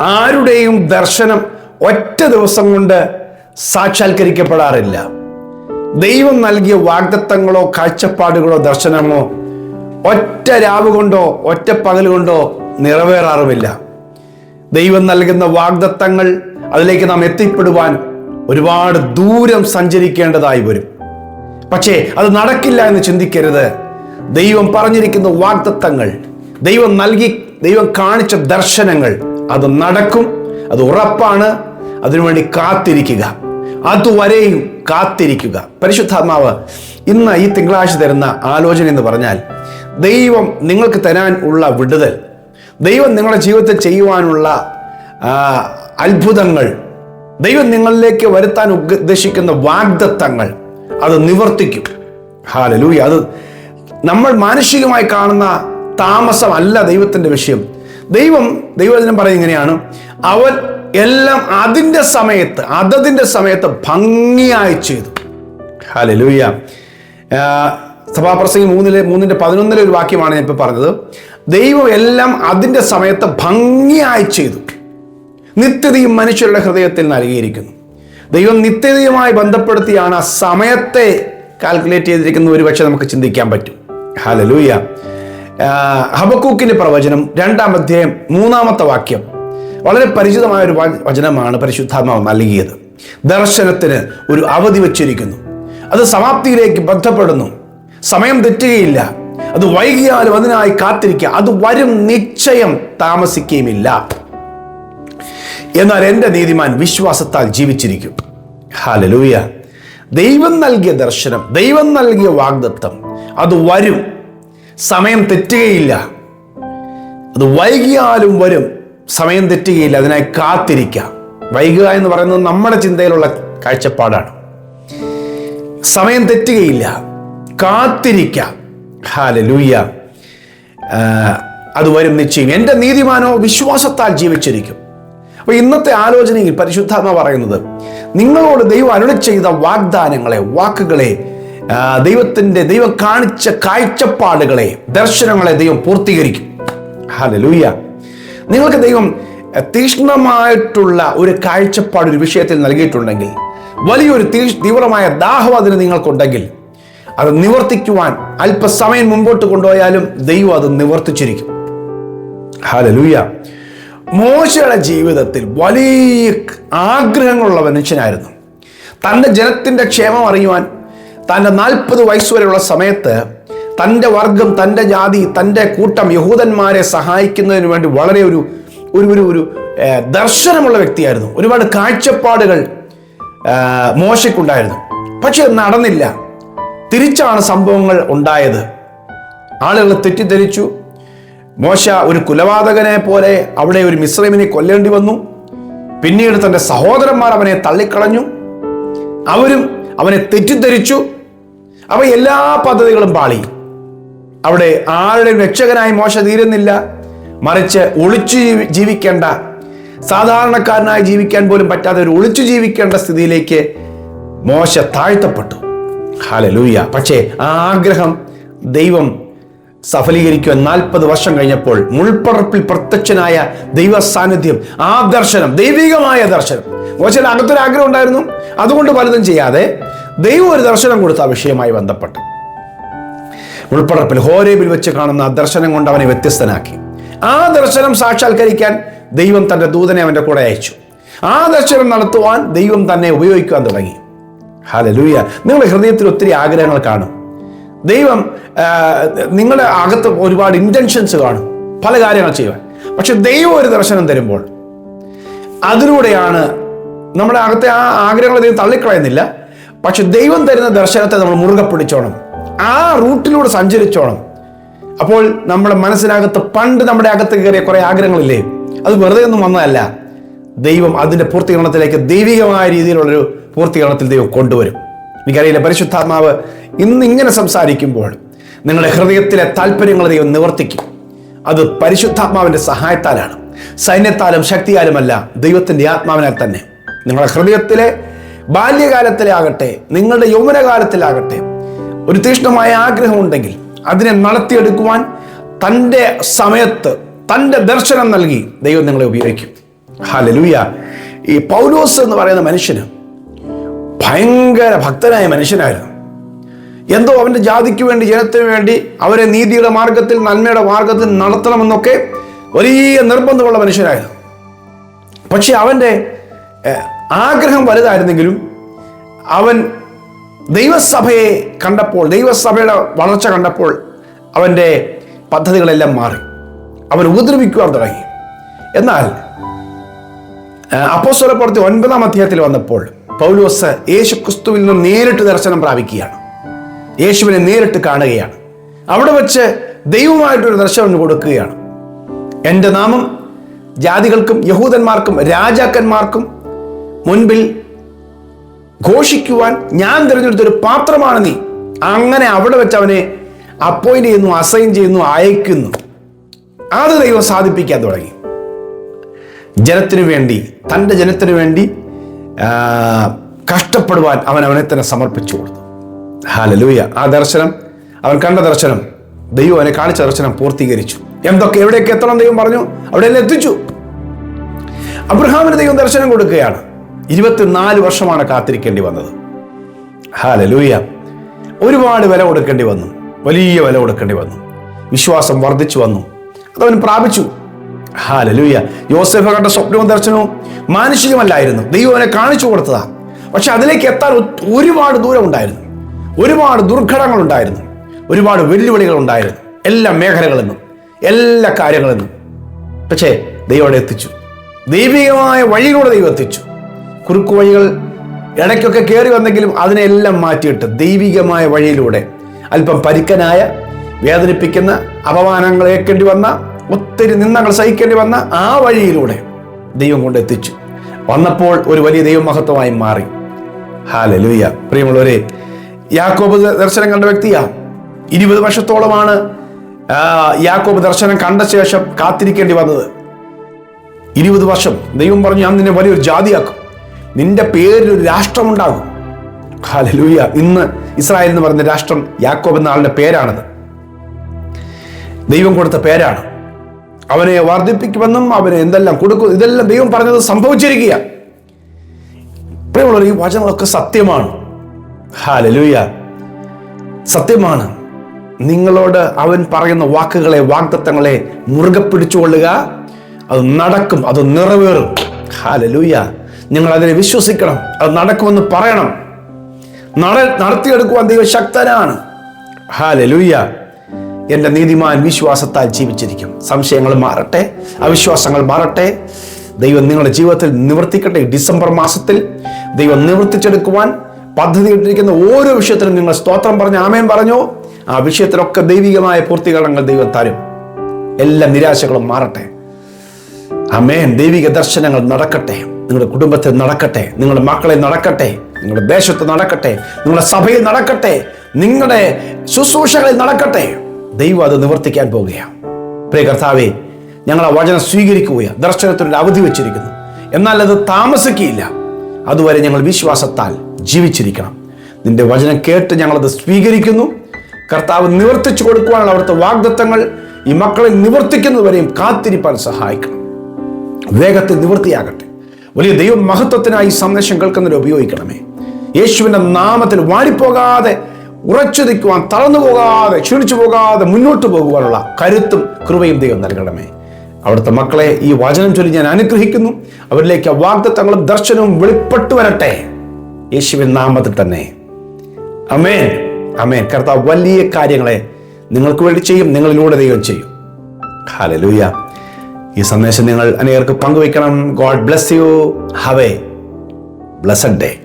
ആരുടെയും ദർശനം ഒറ്റ ദിവസം കൊണ്ട് സാക്ഷാത്കരിക്കപ്പെടാറില്ല. ദൈവം നൽകിയ വാഗ്ദത്തങ്ങളോ കാഴ്ചപ്പാടുകളോ ദർശനമോ ഒറ്റ രാവ് കൊണ്ടോ ഒറ്റ പകൽ കൊണ്ടോ നിറവേറാറുമില്ല. ദൈവം നൽകുന്ന വാഗ്ദത്തങ്ങൾ അതിലേക്ക് നാം എത്തിപ്പെടുവാൻ ഒരുപാട് ദൂരം സഞ്ചരിക്കേണ്ടതായി വരും. പക്ഷേ അത് നടക്കില്ല എന്ന് ചിന്തിക്കരുത്. ദൈവം പറഞ്ഞിരിക്കുന്ന വാഗ്ദത്തങ്ങൾ ദൈവം നൽകി ദൈവം കാണിച്ച ദർശനങ്ങൾ അത് നടക്കും അത് ഉറപ്പാണ്. അതിനുവേണ്ടി കാത്തിരിക്കുക. അതുവരെയും കാത്തിരിക്കുക. പരിശുദ്ധാത്മാവ് ഇന്ന് ഈ തിങ്കളാഴ്ച തരുന്ന ആലോചന എന്ന് പറഞ്ഞാൽ ദൈവം നിങ്ങൾക്ക് തരാൻ ഉള്ള വിടുതൽ ദൈവം നിങ്ങളുടെ ജീവിതത്തിൽ ചെയ്യുവാനുള്ള അത്ഭുതങ്ങൾ ദൈവം നിങ്ങളിലേക്ക് വരുത്താൻ ഉദ്ദേശിക്കുന്ന വാഗ്ദത്തങ്ങൾ അത് നിവർത്തിക്കും. ഹാലലൂയ അത് നമ്മൾ മാനുഷികമായി കാണുന്ന താമസമല്ല ദൈവത്തിന്റെ വിഷയം. ദൈവം ദൈവവചനം പറയുന്നത് ഇങ്ങനെയാണ്. അവൻ എല്ലാം അതിന്റെ സമയത്ത് അതതിന്റെ സമയത്ത് ഭംഗിയായി ചെയ്തു. ഹാലലൂയ സഭാപ്രസംഗി മൂന്നിലെ മൂന്നിന്റെ പതിനൊന്നിലെ ഒരു വാക്യമാണ് ഞാൻ ഇപ്പോൾ പറഞ്ഞത്. ദൈവം എല്ലാം അതിന്റെ സമയത്ത് ഭംഗിയായി ചെയ്തു. നിത്യതയും മനുഷ്യരുടെ ഹൃദയത്തിൽ നൽകിയിരിക്കുന്നു. ദൈവം നിത്യതയുമായി ബന്ധപ്പെടുത്തിയാണ് ആ സമയത്തെ കാൽക്കുലേറ്റ് ചെയ്തിരിക്കുന്ന ഒരു പക്ഷേ നമുക്ക് ചിന്തിക്കാൻ പറ്റും. ഹലലൂയ ഹബക്കൂക്കിന്റെ പ്രവചനം രണ്ടാം അധ്യായം മൂന്നാമത്തെ വാക്യം. വളരെ പരിചിതമായ ഒരു വചനമാണ് പരിശുദ്ധാത്മാവ് നൽകിയത്. ദർശനത്തിന് ഒരു അവധി വച്ചിരിക്കുന്നു. അത് സമാപ്തിയിലേക്ക് ബന്ധപ്പെടുന്നു. സമയം തെറ്റുകയില്ല. അത് വൈകിയാലും അതിനായി കാത്തിരിക്കുക. അത് വരും നിശ്ചയം താമസിക്കുകയുമില്ല. എന്നാൽ എന്റെ നീതിമാൻ വിശ്വാസത്താൽ ജീവിച്ചിരിക്കും. ഹാലലൂയ ദൈവം നൽകിയ ദർശനം ദൈവം നൽകിയ വാഗ്ദത്തം അത് വരും. സമയം തെറ്റുകയില്ല. അത് വൈകിയാലും വരും സമയം തെറ്റുകയില്ല അതിനായി കാത്തിരിക്കാം. വൈകുക എന്ന് പറയുന്നത് നമ്മുടെ ചിന്തയിലുള്ള കാഴ്ചപ്പാടാണ്. സമയം തെറ്റുകയില്ല കാത്തിരിക്കാം. ഹാലലൂയ അത് വരും നിശ്ചയം. എന്റെ നീതിമാനോ വിശ്വാസത്താൽ ജീവിച്ചിരിക്കും. അപ്പൊ ഇന്നത്തെ ആലോചനയിൽ പരിശുദ്ധാത്മ പറയുന്നത് നിങ്ങളോട് ദൈവം അരുളി ചെയ്ത വാഗ്ദാനങ്ങളെ വാക്കുകളെ ആ, ദൈവത്തിന്റെ ദൈവം കാണിച്ച കാഴ്ചപ്പാടുകളെ ദർശനങ്ങളെ ദൈവം പൂർത്തീകരിക്കും. ഹലലൂയ നിങ്ങൾക്ക് ദൈവം തീക്ഷ്ണമായിട്ടുള്ള ഒരു കാഴ്ചപ്പാട് ഒരു വിഷയത്തിൽ നൽകിയിട്ടുണ്ടെങ്കിൽ വലിയൊരു തീവ്രമായ ദാഹം അതിന് നിങ്ങൾക്കുണ്ടെങ്കിൽ അത് നിവർത്തിക്കുവാൻ അല്പസമയം മുമ്പോട്ട് കൊണ്ടുപോയാലും ദൈവം അത് നിവർത്തിച്ചിരിക്കും. ഹലലൂയ മോശയുടെ ജീവിതത്തിൽ വലിയ ആഗ്രഹങ്ങളുള്ള മനുഷ്യനായിരുന്നു. തന്റെ ജനത്തിന്റെ ക്ഷേമം അറിയുവാൻ തന്റെ നാൽപ്പത് വയസ്സുവരെയുള്ള സമയത്ത് തന്റെ വർഗം തന്റെ ജാതി തന്റെ കൂട്ടം യഹൂദന്മാരെ സഹായിക്കുന്നതിന് വേണ്ടി വളരെ ഒരു ഒരു ഒരു ഒരു ദർശനമുള്ള വ്യക്തിയായിരുന്നു. ഒരുപാട് കാഴ്ചപ്പാടുകൾ മോശക്കുണ്ടായിരുന്നു പക്ഷെ നടന്നില്ല. തിരിച്ചാണ് സംഭവങ്ങൾ ഉണ്ടായത്. ആളുകൾ തെറ്റിദ്ധരിച്ചു. മോശ ഒരു കുലപാതകനെ പോലെ അവിടെ ഒരു മിശ്രമിനെ കൊല്ലേണ്ടി വന്നു. പിന്നീട് തന്റെ സഹോദരന്മാർ അവനെ തള്ളിക്കളഞ്ഞു. അവരും അവനെ തെറ്റിദ്ധരിച്ചു. അവ എല്ലാ പദ്ധതികളും പാളി. അവിടെ ആരുടെ രക്ഷകനായി മോശ തീരുന്നില്ല. മറിച്ച് ഒളിച്ചു ജീവിക്കേണ്ട സാധാരണക്കാരനായി ജീവിക്കാൻ പോലും പറ്റാതെ ഒരു ഒളിച്ചു ജീവിക്കേണ്ട സ്ഥിതിയിലേക്ക് മോശ താഴ്ത്തപ്പെട്ടു. ഹാലലൂയ പക്ഷേ ആ ആഗ്രഹം ദൈവം സഫലീകരിക്കുവാൻ നാൽപ്പത് വർഷം കഴിഞ്ഞപ്പോൾ മുൾപ്പറപ്പിൽ പ്രത്യക്ഷനായ ദൈവ സാന്നിധ്യം ആ ദർശനം. ദൈവികമായ ദർശനം മോശയുടെ അകത്തൊരു ആഗ്രഹം ഉണ്ടായിരുന്നു. അതുകൊണ്ട് പലതും ചെയ്യാതെ ദൈവം ഒരു ദർശനം കൊടുത്ത വിഷയമായി ബന്ധപ്പെട്ടു. മുൾപ്പറപ്പിൽ ഹോരേബിൽ വെച്ച് കാണുന്ന ആ ദർശനം കൊണ്ട് അവനെ വ്യത്യസ്തനാക്കി. ആ ദർശനം സാക്ഷാത്കരിക്കാൻ ദൈവം തന്റെ ദൂതനെ അവന്റെ കൂടെ അയച്ചു. ആ ദർശനം നടത്തുവാൻ ദൈവം തന്നെ ഉപയോഗിക്കാൻ തുടങ്ങി. ഹാലലൂയ നിങ്ങളുടെ ഹൃദയത്തിൽ ഒത്തിരി ആഗ്രഹങ്ങൾ കാണും. ദൈവം നിങ്ങളുടെ അകത്ത് ഒരുപാട് ഇന്റൻഷൻസ് കാണും. പല കാര്യങ്ങൾ ചെയ്യുവാൻ. പക്ഷെ ദൈവം ഒരു ദർശനം തരുമ്പോൾ അതിലൂടെയാണ് നമ്മുടെ അകത്തെ ആ ആഗ്രഹങ്ങൾ ദൈവം തള്ളിക്കളയുന്നില്ല. പക്ഷെ ദൈവം തരുന്ന ദർശനത്തെ നമ്മൾ മുറുകെ പിടിച്ചോണം. ആ റൂട്ടിലൂടെ സഞ്ചരിച്ചോണം. അപ്പോൾ നമ്മുടെ മനസ്സിനകത്ത് പണ്ട് നമ്മുടെ അകത്ത് കയറിയ കുറേ ആഗ്രഹങ്ങളില്ലേ? അത് വെറുതെ ഒന്നും വന്നതല്ല. ദൈവം അതിന്റെ പൂർത്തീകരണത്തിലേക്ക് ദൈവികമായ രീതിയിലുള്ളൊരു പൂർത്തീകരണത്തിൽ ദൈവം കൊണ്ടുവരും. എനിക്കറിയില്ല പരിശുദ്ധാത്മാവ് ഇന്ന് ഇങ്ങനെ സംസാരിക്കുമ്പോൾ നിങ്ങളുടെ ഹൃദയത്തിലെ താല്പര്യങ്ങൾ ദൈവം നിവർത്തിക്കും. അത് പരിശുദ്ധാത്മാവിന്റെ സഹായത്താലാണ്. സൈന്യത്താലും ശക്തിയാലുമല്ല ദൈവത്തിന്റെ ആത്മാവിനാൽ തന്നെ. നിങ്ങളുടെ ഹൃദയത്തിലെ ബാല്യകാലത്തിലാകട്ടെ നിങ്ങളുടെ യൗവനകാലത്തിലാകട്ടെ ഒരു തീക്ഷ്ണമായ ആഗ്രഹമുണ്ടെങ്കിൽ അതിനെ നടത്തിയെടുക്കുവാൻ തന്റെ സമയത്ത് തന്റെ ദർശനം നൽകി ദൈവം നിങ്ങളെ ഉപയോഗിക്കും. ഹാലലൂയ ഈ പൗലോസ് എന്ന് പറയുന്ന മനുഷ്യന് ഭയങ്കര ഭക്തനായ മനുഷ്യനായിരുന്നു. എന്തോ അവന്റെ ജാതിക്ക് വേണ്ടി ജനത്തിന് വേണ്ടി അവരെ നീതിയുടെ മാർഗത്തിൽ നന്മയുടെ മാർഗത്തിൽ നടത്തണമെന്നൊക്കെ വലിയ നിർബന്ധമുള്ള മനുഷ്യനായിരുന്നു. പക്ഷെ അവന്റെ ആഗ്രഹം വലുതായിരുന്നെങ്കിലും അവൻ ദൈവസഭയെ കണ്ടപ്പോൾ ദൈവസഭയുടെ വളർച്ച കണ്ടപ്പോൾ അവന്റെ പദ്ധതികളെല്ലാം മാറി. അവൻ ഉപദ്രവിക്കുവാൻ തുടങ്ങി. എന്നാൽ അപ്പോസ്വലപ്പുറത്തെ ഒൻപതാം അധ്യായത്തിൽ വന്നപ്പോൾ പൗലോസ് യേശുക്രിസ്തുവിൽ നിന്ന് നേരിട്ട് ദർശനം പ്രാപിക്കുകയാണ്. യേശുവിനെ നേരിട്ട് കാണുകയാണ്. അവിടെ വെച്ച് ദൈവമായിട്ടൊരു ദർശനം കൊടുക്കുകയാണ്. എന്റെ നാമം ജാതികൾക്കും യഹൂദന്മാർക്കും രാജാക്കന്മാർക്കും മുൻപിൽ ഘോഷിക്കുവാൻ ഞാൻ തിരഞ്ഞെടുത്തൊരു പാത്രമാണ് നീ. അങ്ങനെ അവിടെ വെച്ച് അവനെ അപ്പോയിന്റ് ചെയ്യുന്നു അസൈൻ ചെയ്യുന്നു അയക്കുന്നു. അത് ദൈവം സാധിപ്പിക്കാൻ തുടങ്ങി. ജനത്തിനു വേണ്ടി തന്റെ ജനത്തിനു വേണ്ടി കഷ്ടപ്പെടുവാൻ അവൻ അവനെ തന്നെ സമർപ്പിച്ചു കൊടുത്തു. ഹാലലൂയ. ആ ദർശനം അവൻ കണ്ട ദർശനം ദൈവം അവനെ കാണിച്ച ദർശനം പൂർത്തീകരിച്ചു. എന്തൊക്കെ? എവിടെയൊക്കെ എത്തണം ദൈവം പറഞ്ഞു? അവിടെയെല്ലാം എത്തിച്ചു. അബ്രഹാമിന് ദൈവം ദർശനം കൊടുക്കുകയാണ്. ഇരുപത്തിനാല് വർഷമാണ് കാത്തിരിക്കേണ്ടി വന്നത്. ഹാലലൂയ. ഒരുപാട് വില കൊടുക്കേണ്ടി വന്നു. വലിയ വില കൊടുക്കേണ്ടി വന്നു. വിശ്വാസം വർദ്ധിച്ചു വന്നു. അതവൻ പ്രാപിച്ചു. ഹാലലൂയ. യോസഫ് കണ്ട സ്വപ്നവും ദർശനവും മാനുഷികമല്ലായിരുന്നു. ദൈവം അവനെ കാണിച്ചു കൊടുത്തതാ. പക്ഷെ അതിലേക്ക് എത്താൻ ഒരുപാട് ദൂരം ഉണ്ടായിരുന്നു ഒരുപാട് ദുർഘടങ്ങൾ ഉണ്ടായിരുന്നു ഒരുപാട് വെല്ലുവിളികൾ ഉണ്ടായിരുന്നു എല്ലാ മേഖലകളെന്നും എല്ലാ കാര്യങ്ങളെന്നും പക്ഷേ ദൈവം അവിടെ എത്തിച്ചു. ദൈവികമായ വഴിയിലൂടെ ദൈവം എത്തിച്ചു. കുറുക്കു വഴികൾ ഇടയ്ക്കൊക്കെ കയറി വന്നെങ്കിലും അതിനെല്ലാം മാറ്റിയിട്ട് ദൈവികമായ വഴിയിലൂടെ അല്പം പരിക്കനായ വേദനിപ്പിക്കുന്ന അപമാനങ്ങൾ ഏൽക്കേണ്ടി വന്ന ഒത്തിരി നിന്ദങ്ങൾ സഹിക്കേണ്ടി വന്ന ആ വഴിയിലൂടെ ദൈവം കൊണ്ട് എത്തിച്ചു. വന്നപ്പോൾ ഒരു വലിയ ദൈവമഹത്വമായി മാറി. ഹാലലുയ. പ്രിയമുള്ളവരെ യാക്കോബ് ദർശനം കണ്ട വ്യക്തിയാ. ഇരുപത് വർഷത്തോളമാണ് യാക്കോബ് ദർശനം കണ്ട ശേഷം കാത്തിരിക്കേണ്ടി വന്നത്. ഇരുപത് വർഷം. ദൈവം പറഞ്ഞു ഞാൻ നിന്നെ വലിയൊരു ജാതിയാക്കും. നിന്റെ പേരിൽ ഒരു രാഷ്ട്രമുണ്ടാകും. ഹാലലൂയ ഇന്ന് ഇസ്രായേൽ എന്ന് പറയുന്ന രാഷ്ട്രം യാക്കോബ് എന്ന ആളുടെ പേരാണത്. ദൈവം കൊടുത്ത പേരാണ്. അവനെ വർദ്ധിപ്പിക്കുമെന്നും അവന് എന്തെല്ലാം കൊടുക്കും ഇതെല്ലാം ദൈവം പറഞ്ഞത് സംഭവിച്ചിരിക്കുക ഇപ്പോഴുള്ള ഈ വചനങ്ങളൊക്കെ സത്യമാണ്. ഹാലലൂയ. സത്യമാണ് നിങ്ങളോട് അവൻ പറയുന്ന വാക്കുകളെ വാഗ്ദത്തങ്ങളെ മുറുകെ പിടിച്ചുകൊള്ളുക അത് നടക്കും അത് നിറവേറും. ഹാലലൂയ. നിങ്ങൾ അതിനെ വിശ്വസിക്കണം അത് നടക്കുമെന്ന് പറയണം. നട നടത്തിയെടുക്കുവാൻ ദൈവം ശക്തനാണ്. ഹാലലൂയ. എന്റെ നീതിമാൻ വിശ്വാസത്താൽ ജീവിച്ചിരിക്കും. സംശയങ്ങൾ മാറട്ടെ അവിശ്വാസങ്ങൾ മാറട്ടെ. ദൈവം നിങ്ങളുടെ ജീവിതത്തിൽ നിവർത്തിക്കട്ടെ. ഡിസംബർ മാസത്തിൽ ദൈവം നിവർത്തിച്ചെടുക്കുവാൻ പദ്ധതി ഇട്ടിരിക്കുന്ന ഓരോ വിഷയത്തിലും നിങ്ങൾ സ്തോത്രം പറഞ്ഞ് ആമേൻ പറഞ്ഞു? ആ വിഷയത്തിലൊക്കെ ദൈവികമായ പൂർത്തീകരണങ്ങൾ ദൈവം തരും. എല്ലാ നിരാശകളും മാറട്ടെ. അമേൻ ദൈവിക ദർശനങ്ങൾ നടക്കട്ടെ. നിങ്ങളുടെ കുടുംബത്തിൽ നടക്കട്ടെ. നിങ്ങളുടെ മക്കളെ നടക്കട്ടെ. നിങ്ങളുടെ ദേശത്ത് നടക്കട്ടെ. നിങ്ങളുടെ സഭയിൽ നടക്കട്ടെ. നിങ്ങളുടെ ശുശ്രൂഷകളിൽ നടക്കട്ടെ. ദൈവം അത് നിവർത്തിക്കാൻ പോവുകയാണ് പ്രിയ കർത്താവെ ഞങ്ങൾ ആ വചനം സ്വീകരിക്കുകയാണ്. ദർശനത്തിനൊരു അവധി വെച്ചിരിക്കുന്നു. എന്നാൽ അത് താമസിക്കുകയില്ല. അതുവരെ ഞങ്ങൾ വിശ്വാസത്താൽ ജീവിച്ചിരിക്കണം. നിന്റെ വചനം കേട്ട് ഞങ്ങളത് സ്വീകരിക്കുന്നു. കർത്താവ് നിവർത്തിച്ചു കൊടുക്കുവാനുള്ള അവിടുത്തെ വാഗ്ദത്തങ്ങൾ ഈ മക്കളെ നിവർത്തിക്കുന്നതുവരെയും കാത്തിരിപ്പാൻ സഹായിക്കണം. വേഗത്തിൽ നിവൃത്തിയാകട്ടെ. വലിയ ദൈവ മഹത്വത്തിനായി സന്ദേശം കേൾക്കുന്നതിൽ ഉപയോഗിക്കണമേ. യേശുവിന്റെ നാമത്തിൽ വാടിപ്പോകാതെ ഉറച്ചു നിൽക്കുവാൻ തളർന്നു പോകാതെ ക്ഷീണിച്ചു പോകാതെ മുന്നോട്ട് പോകുവാനുള്ള കരുത്തും കൃപയും ദൈവം നൽകണമേ. അവിടുത്തെ മക്കളെ ഈ വചനം ചൊല്ലി ഞാൻ അനുഗ്രഹിക്കുന്നു. അവരിലേക്ക് വാഗ്ദത്തങ്ങളും ദർശനവും വെളിപ്പെട്ടു വരട്ടെ. യേശുവിൻ നാമത്തിൽ തന്നെ. അമേൻ അമേൻ കർത്താവ് വലിയ കാര്യങ്ങളെ നിങ്ങൾക്ക് വേണ്ടി ചെയ്യും നിങ്ങളിലൂടെ ദൈവം ചെയ്യും. ഹാലലൂയ ഈ സന്ദേശം നിങ്ങൾ അനേകർക്ക് പങ്കുവയ്ക്കണം. God bless you. Have. A day.